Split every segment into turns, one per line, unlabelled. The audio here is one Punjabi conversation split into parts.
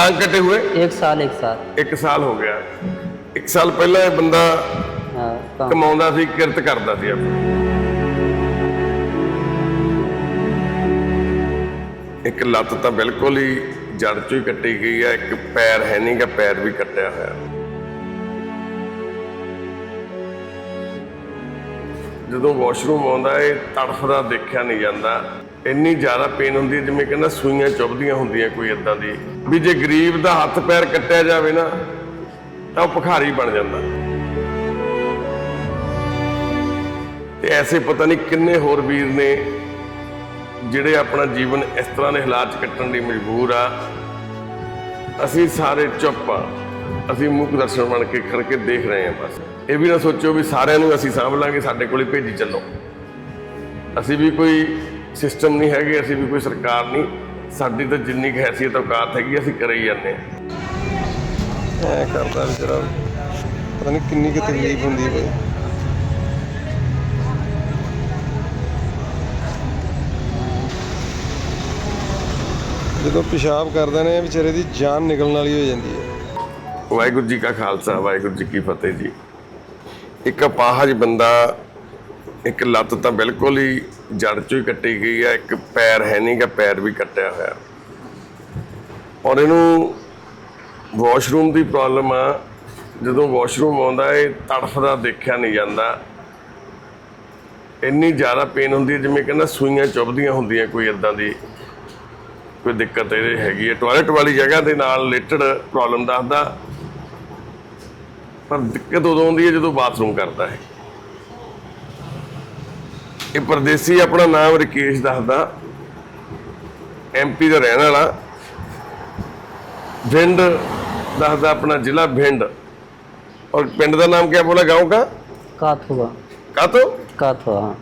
ਟਾਂਗ ਕੱਟੇ ਹੋਏ
एक साल एक साल
ਇੱਕ ਸਾਲ ਹੋ ਗਿਆ ਇੱਕ ਸਾਲ ਪਹਿਲਾਂ ਇਹ ਬੰਦਾ
हाँ, काम
ਕਮਾਉਂਦਾ ਸੀ ਕਿਰਤ ਕਰਦਾ ਸੀ ਆਪਣੀ ਇੱਕ ਲੱਤ ਤਾਂ ਬਿਲਕੁਲ ਹੀ ਜੜ ਚੋਂ ਹੀ ਕੱਟੀ ਗਈ ਹੈ ਇੱਕ ਪੈਰ ਹੈ ਨਹੀਂਗਾ ਪੈਰ ਵੀ ਕੱਟਿਆ ਹੋਇਆ ਜਦੋਂ ਵਾਸ਼ਰੂਮ ਆਉਂਦਾ ਇਹ ਤੜਫਦਾ ਦੇਖਿਆ ਨਹੀਂ ਜਾਂਦਾ ਇੰਨੀ ਜ਼ਿਆਦਾ ਪੇਨ ਹੁੰਦੀ ਹੈ ਜਿਵੇਂ ਕਹਿੰਦਾ ਸੂਈਆਂ ਚੁੱਭਦੀਆਂ ਹੁੰਦੀਆਂ ਕੋਈ ਇਦਾਂ ਦੀ। ਵੀ ਜੇ ਗਰੀਬ ਦਾ ਹੱਥ ਪੈਰ ਕੱਟਿਆ ਜਾਵੇ ਨਾ, ਤਾਂ ਉਹ ਭਿਖਾਰੀ ਬਣ ਜਾਂਦਾ। ਤੇ ਐਸੇ ਪਤਾ ਨਹੀਂ ਕਿੰਨੇ ਹੋਰ ਵੀਰ ਨੇ ਜਿਹੜੇ ਆਪਣਾ ਜੀਵਨ ਇਸ ਤਰ੍ਹਾਂ ਦੇ ਹਾਲਾਤ 'ਚ ਕੱਟਣ ਲਈ ਮਜਬੂਰ ਆ। ਅਸੀਂ ਸਾਰੇ ਚੁੱਪ ਆ। ਅਸੀਂ ਮੁੱਖ ਦਰਸ਼ਨ ਬਣ ਕੇ ਖੜ ਕੇ ਦੇਖ ਰਹੇ ਹਾਂ ਬਸ। ਇਹ ਵੀ ਨਾ ਸੋਚੋ ਵੀ ਸਾਰਿਆਂ ਨੂੰ ਅਸੀਂ ਸਾਂਭ ਲਾਂਗੇ, ਸਾਡੇ ਕੋਲੇ ਭੇਜੀ ਚੱਲੋ। ਅਸੀਂ ਵੀ ਕੋਈ ਸਿਸਟਮ ਨਹੀਂ ਹੈਗੇ ਅਸੀਂ ਵੀ ਕੋਈ ਸਰਕਾਰ ਨਹੀਂ। ਸਾਡੀ ਤਾਂ ਜਿੰਨੀ ਕੁ ਹੈਸੀਅਤ ਔਕਾਤ ਹੈਗੀ ਅਸੀਂ ਕਰੇ ਹੀ ਜਾਂਦੇ ਹਾਂ।
ਐ ਕਰਦਾ ਵਿਚਾਰਾ ਪਤਾ ਨਹੀਂ ਕਿੰਨੀ ਕੁ ਤਕਲੀਫ ਹੁੰਦੀ ਹੈ ਜਦੋਂ ਪਿਸ਼ਾਬ ਕਰਦੇ ਨੇ ਵਿਚਾਰੇ ਦੀ ਜਾਨ ਨਿਕਲਣ ਵਾਲੀ ਹੋ ਜਾਂਦੀ ਹੈ।
ਵਾਹਿਗੁਰੂ ਜੀ ਕਾ ਖਾਲਸਾ ਵਾਹਿਗੁਰੂ ਜੀ ਕੀ ਫਤਿਹ ਜੀ। ਇੱਕ ਅਪਾਹਜ ਬੰਦਾ ਇੱਕ ਲੱਤ ਤਾਂ ਬਿਲਕੁਲ ਹੀ ਜੜ ਚੋਂ ਹੀ ਕੱਟੀ ਗਈ ਆ, ਇੱਕ ਪੈਰ ਹੈ ਨਹੀਂਗਾ ਪੈਰ ਵੀ ਕੱਟਿਆ ਹੋਇਆ। ਔਰ ਇਹਨੂੰ ਵਾਸ਼ਰੂਮ ਦੀ ਪ੍ਰੋਬਲਮ ਆ, ਜਦੋਂ ਵਾਸ਼ਰੂਮ ਆਉਂਦਾ, ਇਹ ਤੜਫਦਾ ਦੇਖਿਆ ਨਹੀਂ ਜਾਂਦਾ। ਇੰਨੀ ਜ਼ਿਆਦਾ ਪੇਨ ਹੁੰਦੀ ਹੈ ਜਿਵੇਂ ਕਹਿੰਦਾ ਸੂਈਆਂ ਚੁੱਭਦੀਆਂ ਹੁੰਦੀਆਂ, ਕੋਈ ਇਦਾਂ ਦੀ ਕੋਈ ਦਿੱਕਤ ਇਹ ਹੈਗੀ ਹੈ ਟਾਇਲਟ ਵਾਲੀ ਜਗ੍ਹਾ ਦੇ ਨਾਲ ਰਿਲੇਟਡ ਪ੍ਰੋਬਲਮ ਦੱਸਦਾ, ਪਰ ਦਿੱਕਤ ਉਦੋਂ ਆਉਂਦੀ ਹੈ ਜਦੋਂ ਬਾਥਰੂਮ ਕਰਦਾ ਹੈ ਇਹ ਪਰਦੇਸੀ ਆਪਣਾ ਨਾਮ ਰਕੇਸ਼ ਦੱਸਦਾ। ਐਮਪੀ ਦਾ ਰਹਿਣ ਵਾਲਾ। भिंड ਦੱਸਦਾ ਆਪਣਾ ਜ਼ਿਲ੍ਹਾ भिंड ਔਰ ਪਿੰਡ ਦਾ ਨਾਮ क्या बोला गांव का
काथुआ
ਕਾਤੋ?
काथुआ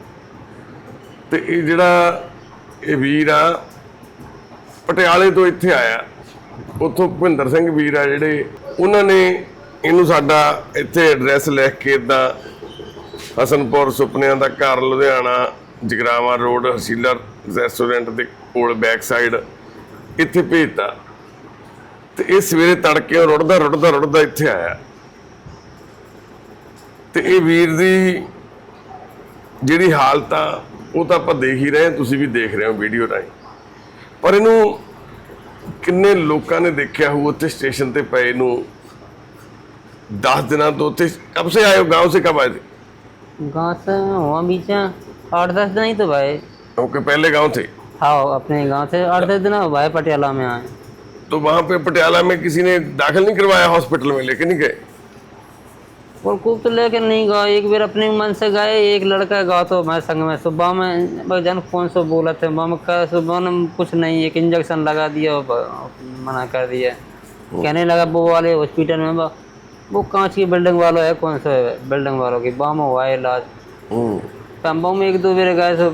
ਤੇ ਇਹ ਜਿਹੜਾ ਇਹ ਵੀਰ ਆ ਪਟਿਆਲੇ ਤੋਂ ਇੱਥੇ ਆਇਆ। ਉੱਥੋਂ ਭਿੰਦਰ ਸਿੰਘ ਵੀਰ ਆ ਜਿਹੜੇ ਉਹਨਾਂ ਨੇ ਇਹਨੂੰ ਸਾਡਾ ਇੱਥੇ ਐਡਰੈਸ ਲਿਖ ਕੇ ਇਦਾਂ ਹਸਨਪੁਰ ਸੁਪਨਿਆਂ ਦਾ ਘਰ, ਲੁਧਿਆਣਾ, ਜਗਰਾਵਾ ਰੋਡ ਹਸੀਲਾ ਰੈਸਟੋਰੈਂਟ ਦੇ ਕੋਲ ਬੈਕ ਸਾਈਡ, ਇੱਥੇ ਭੇਜਤਾ। ਤੇ ਇਹ ਸਵੇਰੇ ਤੜਕੇ ਰੁੜਦਾ ਰੁੜਦਾ ਰੁੜਦਾ ਇੱਥੇ ਆਇਆ। ਤੇ ਇਹ ਵੀਰ ਦੀ ਜਿਹੜੀ ਹਾਲਤ ਆ ਉਹ ਤਾਂ ਆਪਾਂ ਦੇਖ ਹੀ ਰਹੇ ਤੁਸੀਂ ਵੀ ਦੇਖ ਰਹੇ ਹੋ ਵੀਡੀਓ ਰਾਹੀਂ। ਪਰ ਇਹਨੂੰ ਕਿੰਨੇ ਲੋਕਾਂ ਨੇ ਦੇਖਿਆ ਹੋਊ, ਉੱਥੇ ਸਟੇਸ਼ਨ ਤੇ ਪਏ ਨੂੰ। 10 ਦਿਨਾਂ ਤੋਂ ਉੱਥੇ, ਕਬ ਸੇ ਆਏ ਹੋ? گاؤں ਸੇ ਕਬ
गाँव से हुआ बीच में आठ दस दिन ही तो भाई।
ओके पहले गाँव थे?
हाँ अपने गाँव से आठ दस दिन हो भाई पटियाला में आए।
तो वहाँ पे पटियाला में किसी ने दाखिल नहीं करवाया हॉस्पिटल में लेके नहीं गए?
और खूब तो लेकर नहीं गए। एक बार अपने मन से गए एक लड़का गया तो मैं संग में सुबह में भजन कौन सो बोला थे? मामा का सुबह ने कुछ नहीं एक इंजेक्शन लगा दिया मना कर दिया। कहने लगा वो वाले हॉस्पिटल में वो- वो कांच की बिल्डिंग वालों है कौन सा है बिल्डिंग वालों की बाम हुआ है इलाज
हम्म
तंबा में एक दो बार गए तो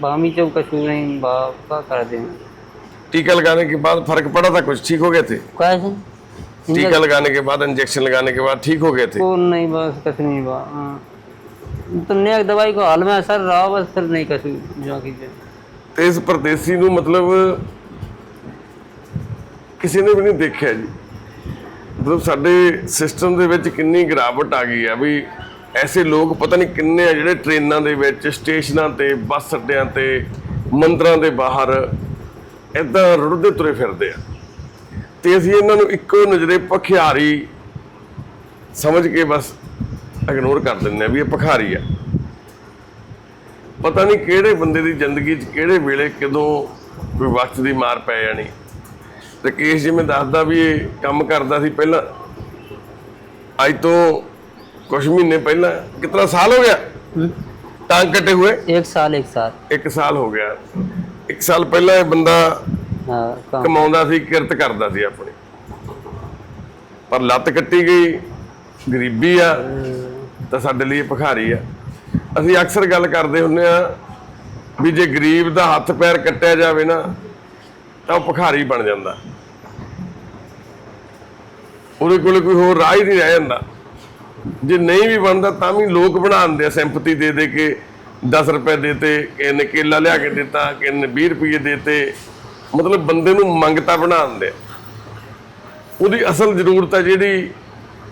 बामी चौक कसूर नहीं बा का कर दें
टीका लगाने के बाद फर्क पड़ा था कुछ ठीक हो गए थे
कैसे
टीका लगाने के बाद इंजेक्शन लगाने के बाद ठीक हो गए थे
को नहीं बस कुछ नहीं बा हाँ। तो नेक दवाई को हाल में असर रहा बस फिर नहीं कसूर जो कीजिए
ਤੇ ਇਸ ਪਰਦੇਸੀ ਨੂੰ ਮਤਲਬ ਕਿਸੇ ਨੇ ਵੀ ਨਹੀਂ ਦੇਖਿਆ ਜੀ ਮਤਲਬ ਸਾਡੇ ਸਿਸਟਮ ਦੇ ਵਿੱਚ ਕਿੰਨੀ ਗਿਰਾਵਟ ਆ ਗਈ ਆ ਵੀ ਐਸੇ ਲੋਕ ਪਤਾ ਨਹੀਂ ਕਿੰਨੇ ਆ ਜਿਹੜੇ ਟ੍ਰੇਨਾਂ ਦੇ ਵਿੱਚ, ਸਟੇਸ਼ਨਾਂ ਤੇ, ਬੱਸ ਅੱਡਿਆਂ ਤੇ, ਮੰਦਰਾਂ ਦੇ ਬਾਹਰ ਇਦਾਂ ਰੁੜਦੇ ਤੁਰੇ ਫਿਰਦੇ ਆ। ਤੇ ਅਸੀਂ ਇਹਨਾਂ ਨੂੰ ਇੱਕੋ ਨਜ਼ਰੇ ਭਖਿਆਰੀ ਸਮਝ ਕੇ ਬਸ ਇਗਨੋਰ ਕਰ ਦਿੰਦੇ ਆ ਵੀ ਇਹ ਭਖਾਰੀ ਆ। ਪਤਾ ਨਹੀਂ ਕਿਹੜੇ ਬੰਦੇ ਦੀ ਜ਼ਿੰਦਗੀ 'ਚ ਕਿਹੜੇ ਵੇਲੇ ਕਦੋਂ ਕੋਈ ਵਕਤ ਦੀ ਮਾਰ ਪੈ ਜਾਣੀ। ਤੇ ਕੇਸ ਮੈਂ ਦੱਸਦਾ ਵੀ ਇਹ ਕੰਮ ਕਰਦਾ ਸੀ ਪਹਿਲਾਂ। ਅੱਜ ਤੋਂ ਕੁਝ ਮਹੀਨੇ ਪਹਿਲਾਂ ਕਿਤਨਾ ਸਾਲ ਹੋ ਗਿਆ? ਟਾਂਗ ਕੱਟੇ ਹੋਏ?
1 ਸਾਲ 1 ਸਾਲ।
1 ਸਾਲ ਹੋ ਗਿਆ। 1 ਸਾਲ ਪਹਿਲਾਂ ਇਹ ਬੰਦਾ ਕਮਾਉਂਦਾ ਸੀ ਕਿਰਤ ਕਰਦਾ ਸੀ ਆਪਣੀ। ਪਰ ਲੱਤ ਕੱਟੀ ਗਈ ਗਰੀਬੀ ਆ ਤਾਂ ਸਾਡੇ ਲਈ ਭਖਾਰੀ ਆ। ਅਸੀਂ ਅਕਸਰ ਗੱਲ ਕਰਦੇ ਹੁੰਨੇ ਆ ਵੀ ਜੇ ਗਰੀਬ ਦਾ ਹੱਥ ਪੈਰ ਕੱਟਿਆ ਜਾਵੇ ਨਾ ਤਾਂ ਉਹ ਭਖਾਰੀ ਬਣ ਜਾਂਦਾ। ਉਹਦੇ ਕੋਲੇ ਕੋਈ ਹੋਰ ਰਾਹ ਹੀ ਨਹੀਂ ਰਹਿ ਜਾਂਦਾ। ਜੇ ਨਹੀਂ ਵੀ ਬਣਦਾ ਤਾਂ ਵੀ ਲੋਕ ਬਣਾਉਂਦੇ ਆ ਸਿੰਪਥੀ ਦੇ ਦੇ ਕੇ 10 ਰੁਪਏ ਦੇਤੇ ਕਿਸੇ ਨੇ ਕੇਲਾ ਲਿਆ ਕੇ ਦਿੱਤਾ, ਕਿਸੇ ਨੇ 20 ਰੁਪਏ ਦੇਤੇ ਮਤਲਬ ਬੰਦੇ ਨੂੰ ਮੰਗਤਾ ਬਣਾਉਂਦੇ ਆ। ਉਹਦੀ ਅਸਲ ਜ਼ਰੂਰਤ ਹੈ ਜਿਹੜੀ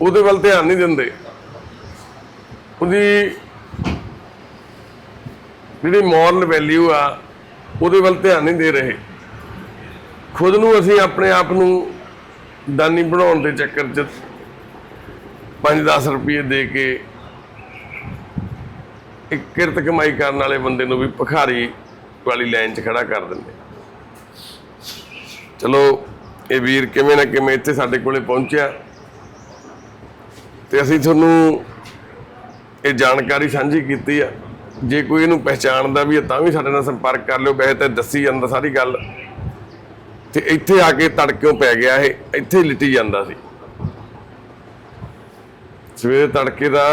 ਉਹਦੇ ਵੱਲ ਧਿਆਨ ਨਹੀਂ ਦਿੰਦੇ। ਉਹਦੀ ਜਿਹੜੀ ਮੋਰਲ ਵੈਲਿਊ ਆ, ਉਹਦੇ ਵੱਲ ਧਿਆਨ ਨਹੀਂ ਦੇ ਰਹੇ। ਖੁਦ ਨੂੰ ਅਸੀਂ ਆਪਣੇ ਆਪ ਨੂੰ ਦਾਨੀ ਬਣਾਉਣ ਦੇ ਚੱਕਰ 'ਚ 5-10 ਰੁਪਏ ਦੇ ਕੇ ਇੱਕ ਕਿਰਤ ਕਮਾਈ ਕਰਨ ਵਾਲੇ ਬੰਦੇ ਨੂੰ ਵੀ ਭਿਖਾਰੀ ਵਾਲੀ ਲਾਈਨ 'ਚ ਖੜਾ ਕਰ ਦਿੰਦੇ ਚਲੋ, ਇਹ ਵੀਰ ਕਿਵੇਂ ਨਾ ਕਿਵੇਂ ਇੱਥੇ ਸਾਡੇ ਕੋਲੇ ਪਹੁੰਚਿਆ ਤੇ ਅਸੀਂ ਤੁਹਾਨੂੰ ਇਹ ਜਾਣਕਾਰੀ ਸਾਂਝੀ ਕੀਤੀ ਆ। ਜੇ ਕੋਈ ਇਹਨੂੰ ਪਹਿਚਾਣਦਾ ਵੀ ਹੈ ਤਾਂ ਵੀ ਸਾਡੇ ਨਾਲ ਸੰਪਰਕ ਕਰ ਲਿਓ। ਵੈਸੇ ਤਾਂ ਦੱਸੀ ਜਾਂਦਾ ਸਾਰੀ ਗੱਲ। ਤੇ ਇੱਥੇ ਆ ਕੇ ਤੜਕਿਓ ਪੈ ਗਿਆ ਇਹ, ਇੱਥੇ ਲਿਟੀ ਜਾਂਦਾ ਸੀ। ਸਵੇਰੇ ਤੜਕੇ ਦਾ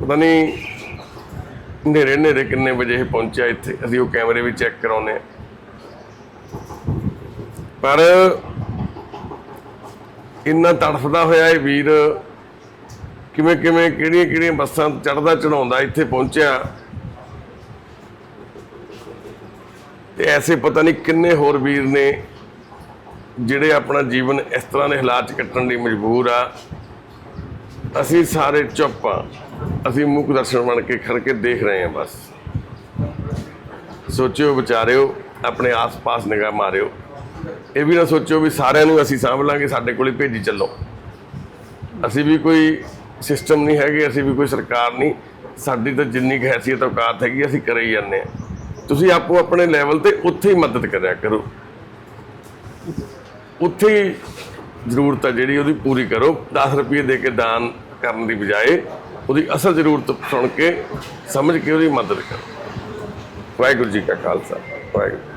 ਪਤਾ ਨਹੀਂ ਹਨੇਰੇ ਹਨੇਰੇ ਕਿੰਨੇ ਵਜੇ ਇਹ ਪਹੁੰਚਿਆ ਇੱਥੇ, ਅਸੀਂ ਉਹ ਕੈਮਰੇ ਵੀ ਚੈੱਕ ਕਰਾਉਨੇ ਆ ਪਰ ਇੰਨਾ ਤੜਫਦਾ ਹੋਇਆ ਇਹ ਵੀਰ ਕਿਵੇਂ ਕਿਵੇਂ ਕਿਹੜੀਆਂ ਕਿਹੜੀਆਂ ਬੱਸਾਂ ਚੜਦਾ ਚੜਾਉਂਦਾ ਇੱਥੇ ਪਹੁੰਚਿਆ। ਤੇ ਐਸੇ ਪਤਾ ਨਹੀਂ ਕਿੰਨੇ ਹੋਰ ਵੀਰ ਨੇ ਜਿਹੜੇ ਆਪਣਾ ਜੀਵਨ ਇਸ ਤਰ੍ਹਾਂ ਦੇ ਹਾਲਾਤ 'ਚ ਕੱਟਣ ਲਈ ਮਜਬੂਰ ਆ। ਅਸੀਂ ਸਾਰੇ ਚੁੱਪ ਆ। ਅਸੀਂ ਮੁੱਖ ਦਰਸ਼ਨ ਬਣ ਕੇ ਖੜ ਕੇ ਦੇਖ ਰਹੇ ਹਾਂ ਬਸ। ਸੋਚਿਓ ਵਿਚਾਰਿਓ, ਆਪਣੇ ਆਸ-ਪਾਸ ਨਿਗਾਹ ਮਾਰਿਓ। ਇਹ ਵੀ ਨਾ ਸੋਚਿਓ ਵੀ ਸਾਰਿਆਂ ਨੂੰ ਅਸੀਂ ਸਾਂਭ ਲਾਂਗੇ, ਸਾਡੇ ਕੋਲੇ ਭੇਜੀ ਚੱਲੋ। ਅਸੀਂ ਵੀ ਕੋਈ ਸਿਸਟਮ ਨਹੀਂ ਹੈਗੇ, ਅਸੀਂ ਵੀ ਕੋਈ ਸਰਕਾਰ ਨਹੀਂ। ਸਾਡੀ ਤਾਂ ਜਿੰਨੀ ਕੁ ਹੈਸੀਅਤ ਔਕਾਤ ਹੈਗੀ, ਅਸੀਂ ਕਰੇ ਹੀ ਜਾਂਦੇ ਆ। ਤੁਸੀਂ ਆਪੋ ਆਪਣੇ ਲੈਵਲ ਤੇ ਉੱਥੇ ਹੀ ਮਦਦ ਕਰਿਆ ਕਰੋ। ਉੱਥੇ ਹੀ ਜ਼ਰੂਰਤ ਹੈ ਜਿਹੜੀ ਉਹਦੀ ਪੂਰੀ ਕਰੋ। 10 ਰੁਪਏ ਦੇ ਕੇ ਦਾਨ ਕਰਨ ਦੀ ਬਜਾਏ ਉਹਦੀ ਅਸਲ ਜ਼ਰੂਰਤ ਸੁਣ ਕੇ, ਸਮਝ ਕੇ ਉਹਦੀ ਮਦਦ ਕਰੋ। ਵਾਹਿਗੁਰੂ ਜੀ ਕਾ ਖਾਲਸਾ, ਵਾਹਿਗੁਰੂ।